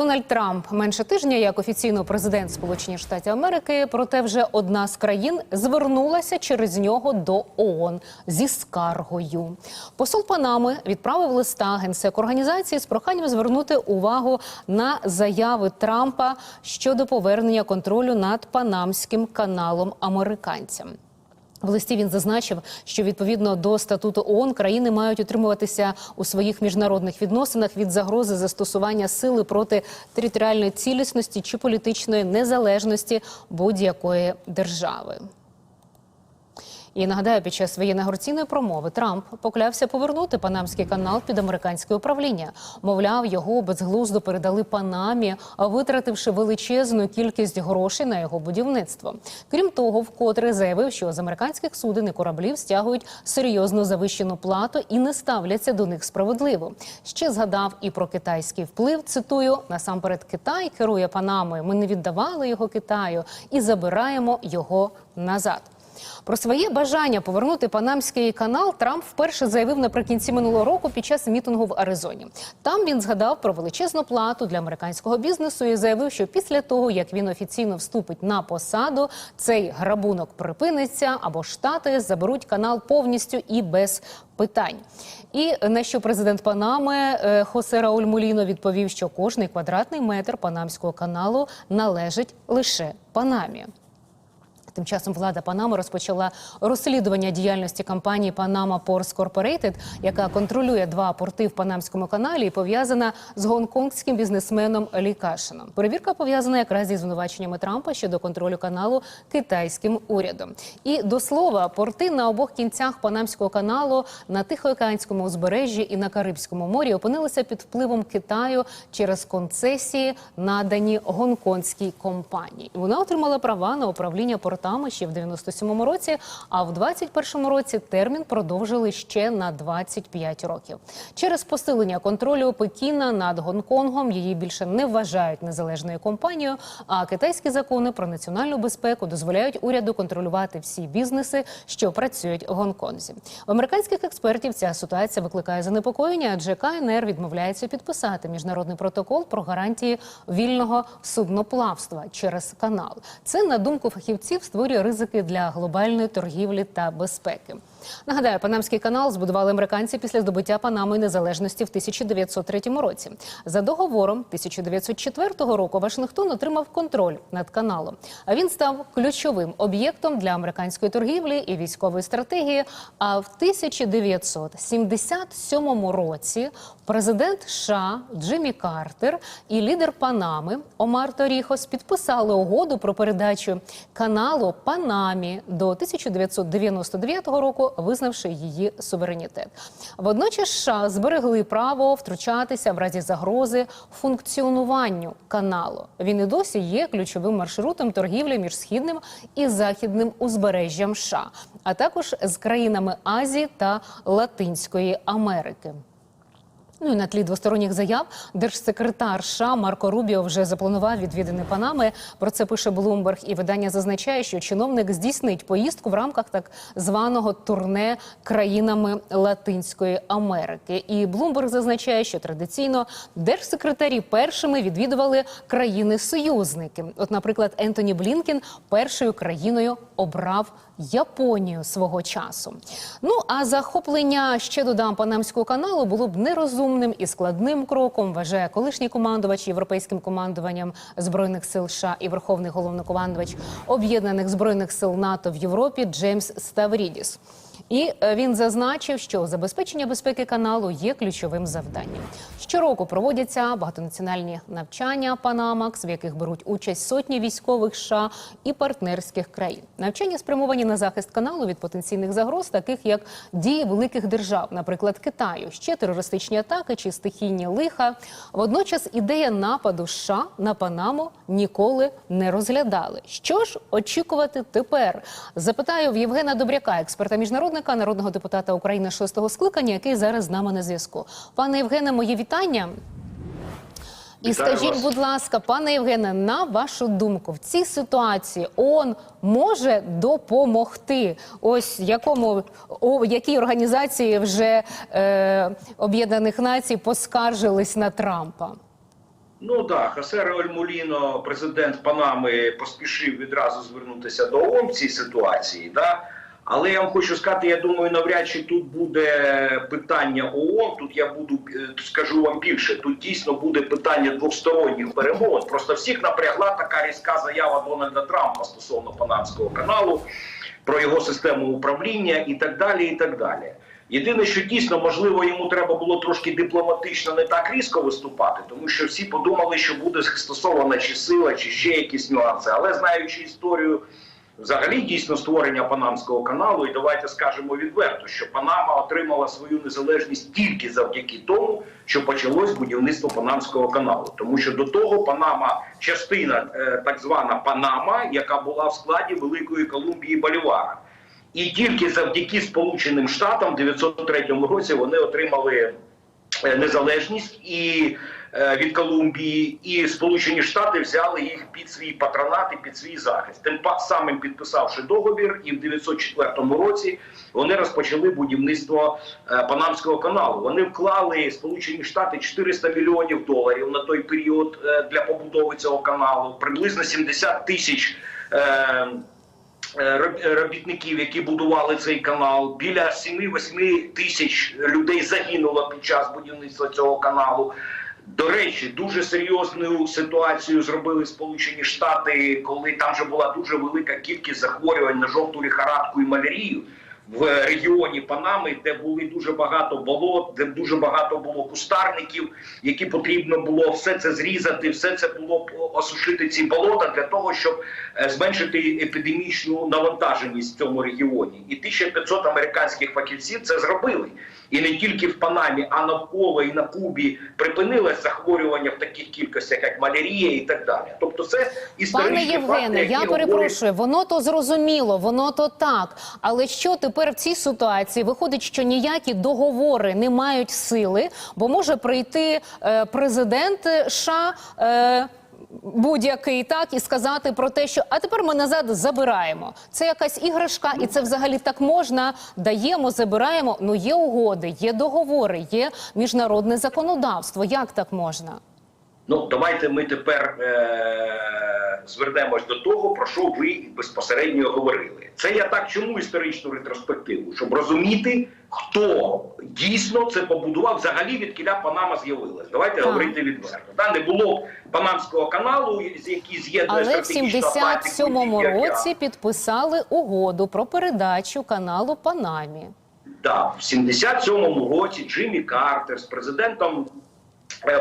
Дональд Трамп менше тижня як офіційно президент Сполучених Штатів Америки, проте вже одна з країн звернулася через нього до ООН зі скаргою. Посол Панами відправив листа генсек організації з проханням звернути увагу на заяви Трампа щодо повернення контролю над Панамським каналом американцям. В листі він зазначив, що відповідно до статуту ООН країни мають утримуватися у своїх міжнародних відносинах від загрози застосування сили проти територіальної цілісності чи політичної незалежності будь-якої держави. І нагадаю, під час своєї інаугураційної промови Трамп поклявся повернути Панамський канал під американське управління. Мовляв, його безглуздо передали Панамі, витративши величезну кількість грошей на його будівництво. Крім того, вкотре заявив, що з американських суден і кораблів стягують серйозно завищену плату і не ставляться до них справедливо. Ще згадав і про китайський вплив. Цитую насамперед, Китай керує Панамою. Ми не віддавали його Китаю і забираємо його назад. Про своє бажання повернути Панамський канал Трамп вперше заявив наприкінці минулого року під час мітингу в Аризоні. Там він згадав про величезну плату для американського бізнесу і заявив, що після того, як він офіційно вступить на посаду, цей грабунок припиниться або штати заберуть канал повністю і без питань. І на що президент Панами е, Хосе Рауль Муліно відповів, що кожний квадратний метр Панамського каналу належить лише Панамі. Тим часом влада Панами розпочала розслідування діяльності компанії Panama Ports Corporated, яка контролює два порти в Панамському каналі і пов'язана з гонконгським бізнесменом Лі Кашином. Перевірка пов'язана якраз зі звинуваченнями Трампа щодо контролю каналу китайським урядом. І до слова, порти на обох кінцях Панамського каналу на Тихоокеанському узбережжі і на Карибському морі опинилися під впливом Китаю через концесії, надані гонконгській компанії. Вона отримала права на управління портами ще в 97-му році, а в 21-му році термін продовжили ще на 25 років. Через посилення контролю Пекіна над Гонконгом її більше не вважають незалежною компанією. А китайські закони про національну безпеку дозволяють уряду контролювати всі бізнеси, що працюють в Гонконзі. У американських експертів ця ситуація викликає занепокоєння, адже КНР відмовляється підписати міжнародний протокол про гарантії вільного судноплавства через канал. Це на думку фахівців створює ризики для глобальної торгівлі та безпеки. Нагадаю, Панамський канал збудували американці після здобуття Панамою незалежності в 1903 році. За договором 1904 року Вашингтон отримав контроль над каналом. А він став ключовим об'єктом для американської торгівлі і військової стратегії. А в 1977 році президент США Джиммі Картер і лідер Панами Омар Торіхос підписали угоду про передачу каналу Панамі до 1999 року, визнавши її суверенітет. Водночас США зберегли право втручатися в разі загрози функціонуванню каналу. Він і досі є ключовим маршрутом торгівлі між східним і західним узбережжям США, а також з країнами Азії та Латинської Америки. Ну і на тлі двосторонніх заяв держсекретар США Марко Рубіо вже запланував відвідини Панами. Про це пише Блумберг. І видання зазначає, що чиновник здійснить поїздку в рамках так званого турне країнами Латинської Америки. І Блумберг зазначає, що традиційно держсекретарі першими відвідували країни-союзники. От, наприклад, Ентоні Блінкен першою країною обрав Японію свого часу. Ну а захоплення ще додам Панамського каналу було б нерозумним і складним кроком. Вважає колишній командувач європейським командуванням збройних сил США і верховний головнокомандувач об'єднаних збройних сил НАТО в Європі Джеймс Ставрідіс. І е, він зазначив, що забезпечення безпеки каналу є ключовим завданням. Щороку проводяться багатонаціональні навчання Панамакс, в яких беруть участь сотні військових США і партнерських країн. Навчання спрямовані на захист каналу від потенційних загроз, таких як дії великих держав, наприклад, Китаю, ще терористичні атаки чи стихійні лиха. Водночас ідея нападу США на Панаму ніколи не розглядали. Що ж очікувати тепер? Запитаю в Євгена Добряка, експерта міжнародника, народного депутата України шостого скликання, який зараз з нами на зв'язку. Пане Євгене, мої вітання. І Вітаю скажіть, вас. будь ласка, пане Євгене, на вашу думку, в цій ситуації ООН може допомогти? Ось якому о, якій організації вже е, Об'єднаних Націй поскаржились на Трампа? Ну так, Хасер Ольмуліно, президент Панами, поспішив відразу звернутися до ООН в цій ситуації. Да? Але я вам хочу сказати, я думаю, навряд чи тут буде питання ООН. Тут я буду е, скажу вам більше. Тут дійсно буде питання двосторонніх перемовин. Просто всіх напрягла така різка заява Дональда Трампа стосовно Панамського каналу про його систему управління і так далі. І так далі. Єдине, що дійсно можливо йому треба було трошки дипломатично не так різко виступати, тому що всі подумали, що буде застосована чи сила, чи ще якісь нюанси. Але знаючи історію взагалі дійсно створення Панамського каналу, і давайте скажемо відверто, що Панама отримала свою незалежність тільки завдяки тому, що почалось будівництво Панамського каналу. Тому що до того Панама частина е, так звана Панама, яка була в складі Великої Колумбії Болівара. І тільки завдяки Сполученим Штатам в 903 році вони отримали е, незалежність і від Колумбії, і Сполучені Штати взяли їх під свій патронат і під свій захист. Тим самим підписавши договір, і в 904 році вони розпочали будівництво е, Панамського каналу. Вони вклали Сполучені Штати 400 мільйонів доларів на той період е, для побудови цього каналу, приблизно 70 тисяч. Е, е, робітників, які будували цей канал. Біля 7-8 тисяч людей загинуло під час будівництва цього каналу. До речі, дуже серйозну ситуацію зробили Сполучені Штати, коли там вже була дуже велика кількість захворювань на жовту ліхорадку і малярію в регіоні Панами, де були дуже багато болот, де дуже багато було кустарників, які потрібно було все це зрізати, все це було осушити ці болота для того, щоб е, зменшити епідемічну навантаженість в цьому регіоні. І 1500 американських фахівців це зробили. І не тільки в Панамі, а навколо і на Кубі припинилось захворювання в таких кількостях, як малярія і так далі. Тобто, це Пане історичні факти, Євгене, які я говорять- перепрошую, воно то зрозуміло, воно то так. Але що тепер в цій ситуації виходить, що ніякі договори не мають сили, бо може прийти е, президент США. Е, Будь-який так і сказати про те, що а тепер ми назад забираємо. Це якась іграшка, і це взагалі так можна. Даємо, забираємо. Ну є угоди, є договори, є міжнародне законодавство. Як так можна? Ну, давайте ми тепер е- звернемось до того, про що ви безпосередньо говорили. Це я так чому історичну ретроспективу, щоб розуміти, хто дійсно це побудував, взагалі від кіля Панама з'явилась. Давайте Так. говорити відверто. Да, не було Панамського каналу, з який з'єднує Але в стратегічну Атлантику і 77-му році підписали угоду про передачу каналу Панамі. Да, в 77-му році Джиммі Картер з президентом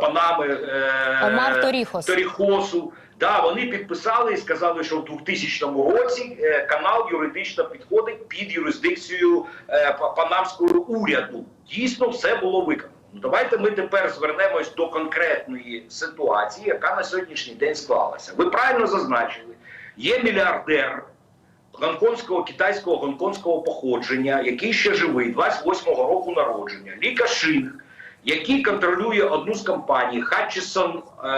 Панами е, Омар Торіхос. Торіхосу. Да, вони підписали і сказали, що в 2000 році е, канал юридично підходить під юрисдикцію е, панамського уряду. Дійсно, все було виконано. Ну, давайте ми тепер звернемось до конкретної ситуації, яка на сьогоднішній день склалася. Ви правильно зазначили, є мільярдер гонконгського китайського гонконгського походження, який ще живий, 28-го року народження, Ліка Шинг, який контролює одну з компаній Hutchison е,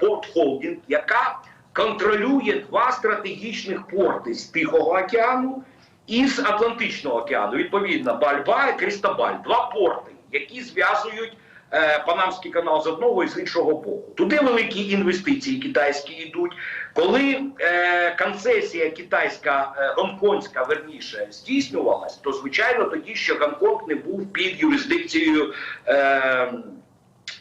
Port Holding, яка контролює два стратегічних порти з Тихого океану і з Атлантичного океану. Відповідно, Бальба і Крістабаль, два порти, які зв'язують Панамський канал з одного і з іншого боку. Туди великі інвестиції китайські йдуть. Коли е, концесія китайська, е, гонконгська верніше здійснювалась, то звичайно тоді ще Гонконг не був під юрисдикцією. Е,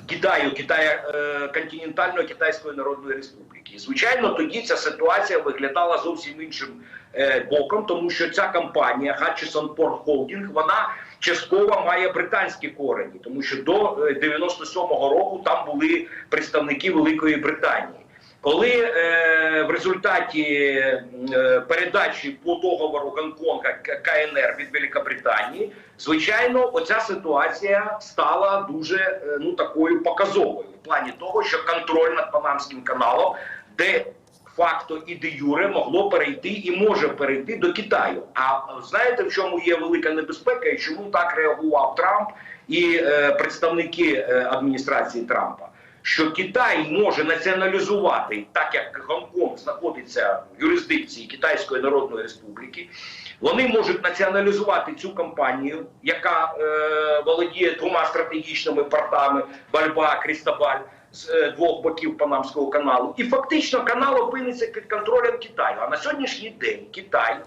Китаю, Китая е, континентальної Китайської Народної Республіки. Звичайно, тоді ця ситуація виглядала зовсім іншим е, боком, тому що ця компанія Hutchison Port Holding, вона частково має британські корені, тому що до е, 97-го року там були представники Великої Британії. Коли е, в результаті е, передачі по договору Гонконга КНР від Великобританії, звичайно, оця ситуація стала дуже е, ну такою показовою в плані того, що контроль над Панамським каналом, де факто і де юре могло перейти і може перейти до Китаю. А знаєте, в чому є велика небезпека і чому так реагував Трамп і е, представники е, адміністрації Трампа? Що Китай може націоналізувати, так як Гонконг знаходиться в юрисдикції Китайської Народної Республіки, вони можуть націоналізувати цю компанію, яка е, володіє двома стратегічними портами Бальба, Крістабаль. з е, двох боків Панамського каналу, і фактично канал опиниться під контролем Китаю. А на сьогоднішній день Китай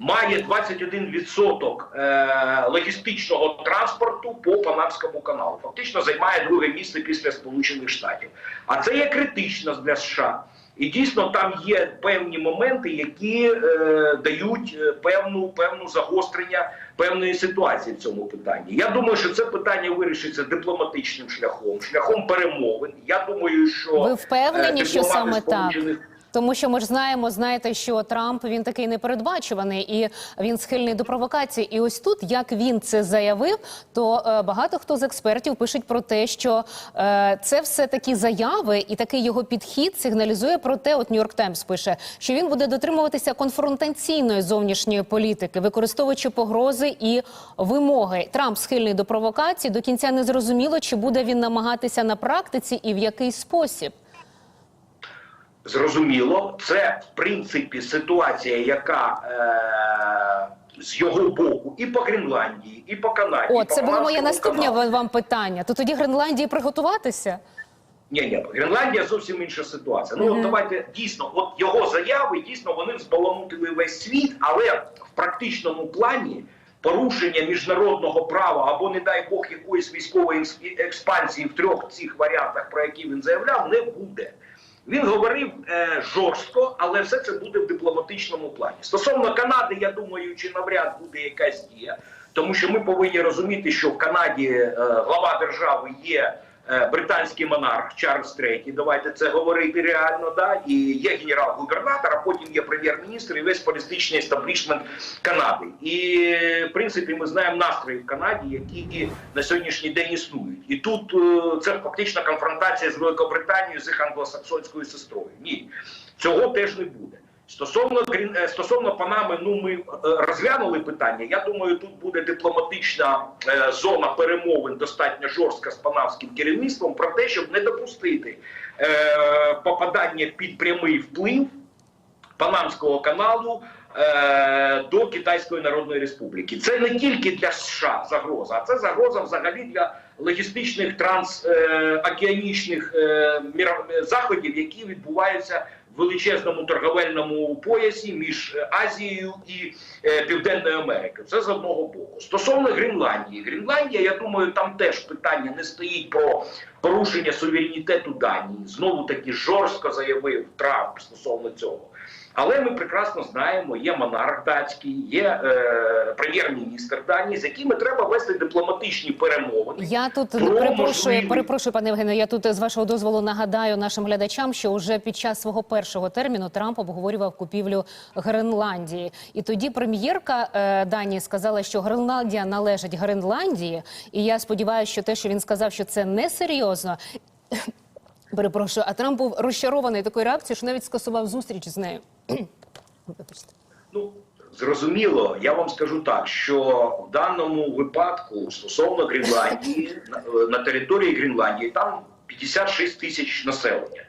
має 21% е, логістичного транспорту по Панамському каналу. Фактично займає друге місце після Сполучених Штатів. А це є критично для США. І дійсно там є певні моменти, які е, дають е, певну певну загострення певної ситуації в цьому питанні. Я думаю, що це питання вирішиться дипломатичним шляхом, шляхом перемовин. Я думаю, що Ви впевнені, е, що саме так? Тому що ми ж знаємо, знаєте, що Трамп він такий непередбачуваний і він схильний до провокацій. І ось тут, як він це заявив, то е, багато хто з експертів пишуть про те, що е, це все такі заяви, і такий його підхід сигналізує про те, от Нью-Йорк Таймс пише, що він буде дотримуватися конфронтаційної зовнішньої політики, використовуючи погрози і вимоги. Трамп схильний до провокацій. До кінця не зрозуміло, чи буде він намагатися на практиці і в який спосіб. Зрозуміло, це в принципі ситуація, яка е, з його боку і по Гренландії, і по Канаді. О, і по це було моє наступне каналу. вам питання. То тоді Гренландії приготуватися? Ні, ні, Гренландія зовсім інша ситуація. Ну Мгм. от давайте дійсно, от його заяви дійсно вони збаламутили весь світ, але в практичному плані порушення міжнародного права або, не дай Бог, якоїсь військової експансії в трьох цих варіантах, про які він заявляв, не буде. Він говорив е, жорстко, але все це буде в дипломатичному плані. Стосовно Канади, я думаю, чи навряд буде якась дія, тому що ми повинні розуміти, що в Канаді е, глава держави є британський монарх Чарльз III, Давайте це говорити реально. Да, і є генерал-губернатор, а потім є прем'єр-міністр і весь політичний естаблішмент Канади. І в принципі ми знаємо настрої в Канаді, які і на сьогоднішній день існують. І тут е, це фактично конфронтація з Великобританією з їх англосаксонською сестрою. Ні, цього теж не буде. Стосовно е, стосовно Панами, ну ми е, розглянули питання. Я думаю, тут буде дипломатична е, зона перемовин достатньо жорстка з панамським керівництвом про те, щоб не допустити попадання під прямий вплив Панамського каналу до Китайської Народної Республіки. Це не тільки для США загроза, а це загроза взагалі для логістичних трансокеанічних заходів, які відбуваються величезному торговельному поясі між Азією і е, Південною Америкою. Це з одного боку. Стосовно Гренландії, Гренландія, я думаю, там теж питання не стоїть про порушення суверенітету Данії. Знову таки жорстко заявив Трамп стосовно цього. Але ми прекрасно знаємо, є монарх датський, є е, прем'єр-міністр Данії, з якими треба вести дипломатичні перемовини. Я тут Про перепрошую, можливий- перепрошую, пане Євгене. Я тут з вашого дозволу нагадаю нашим глядачам, що вже під час свого першого терміну Трамп обговорював купівлю Гренландії, і тоді прем'єрка е, Данії сказала, що Гренландія належить Гренландії. І я сподіваюся, що те, що він сказав, що це несерйозно. Перепрошую, а Трамп був розчарований такою реакцією, що навіть скасував зустріч з нею. Ну зрозуміло, я вам скажу так, що в даному випадку стосовно Гренландії на, на території Гренландії там 56 тисяч населення.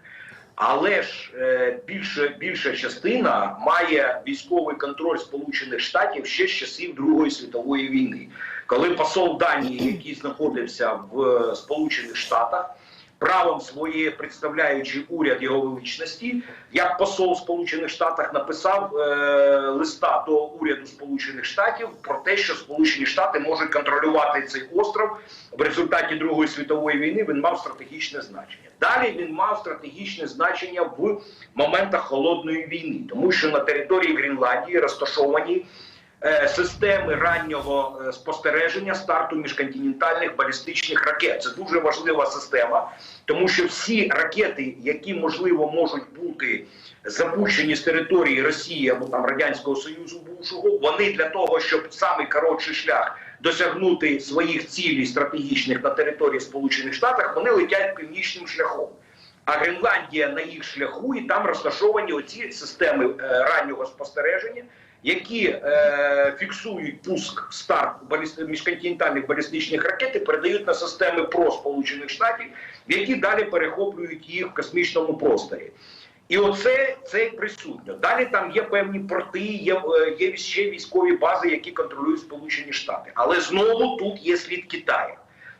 Але ж е, більше, більша частина має військовий контроль Сполучених Штатів ще з часів Другої світової війни, коли посол Данії, який знаходився в е, Сполучених Штатах, правом своє представляючи уряд його величності, як посол Сполучених Штатах написав е, листа до уряду Сполучених Штатів про те, що Сполучені Штати можуть контролювати цей остров в результаті Другої світової війни. Він мав стратегічне значення. Далі він мав стратегічне значення в моментах холодної війни, тому що на території Гренландії розташовані системи раннього е, спостереження старту міжконтинентальних балістичних ракет. Це дуже важлива система, тому що всі ракети, які можливо можуть бути запущені з території Росії або там радянського союзу бувшого, вони для того, щоб самий коротший шлях досягнути своїх цілей стратегічних на території Сполучених Штатів, вони летять північним шляхом. А Гренландія на їх шляху, і там розташовані оці системи е, раннього спостереження, які е, фіксують пуск старт баліст... міжконтинентальних балістичних ракет і передають на системи ПРО Сполучених Штатів, які далі перехоплюють їх в космічному просторі. І оце це присутньо. Далі там є певні порти, є, е, є ще військові бази, які контролюють Сполучені Штати. Але знову тут є слід Китаю.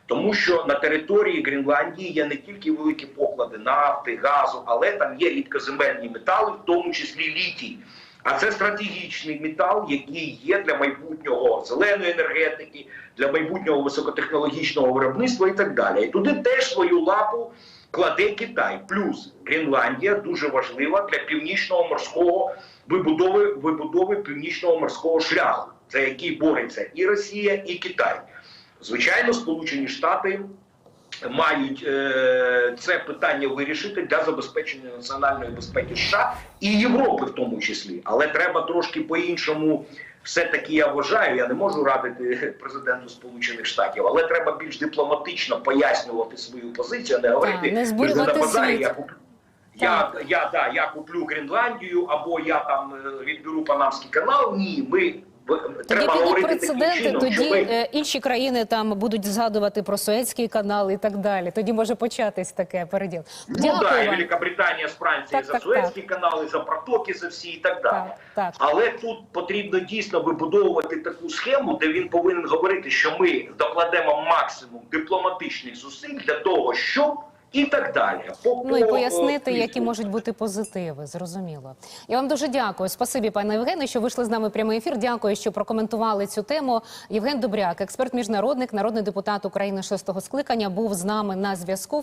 Тому що на території Гренландії є не тільки великі поклади нафти, газу, але там є рідкоземельні метали, в тому числі літій. А це стратегічний метал, який є для майбутнього зеленої енергетики, для майбутнього високотехнологічного виробництва і так далі. І туди теж свою лапу кладе Китай. Плюс Гренландія дуже важлива для північного морського вибудови вибудови північного морського шляху, за який бореться і Росія, і Китай. Звичайно, Сполучені Штати мають е, це питання вирішити для забезпечення національної безпеки США і Європи, в тому числі. Але треба трошки по-іншому. Все таки я вважаю, я не можу радити президенту Сполучених Штатів, але треба більш дипломатично пояснювати свою позицію, а не говорити не «Ви збурювати базарі світ». я куплю. Я, я, да, я куплю Гренландію або я там е, відберу Панамський канал. Ні, ми Тоді підуть прецеденти, чином, тоді ми... е, інші країни там будуть згадувати про Суецький канал і так далі. Тоді може початись таке переділ. Ну Дякую да, і. Великобританія з Францією Так, за так, Суецькі канали, за протоки, за всі і так далі. Так, так. Але тут потрібно дійсно вибудовувати таку схему, де він повинен говорити, що ми докладемо максимум дипломатичних зусиль для того, щоб і так далі. По, Ну і пояснити, е, які можуть бути позитиви. Зрозуміло. Я вам дуже дякую. Спасибі, пане Євгене, що вийшли з нами в прямий ефір. Дякую, що прокоментували цю тему. Євген Добряк, експерт міжнародник, народний депутат України шостого скликання, був з нами на зв'язку.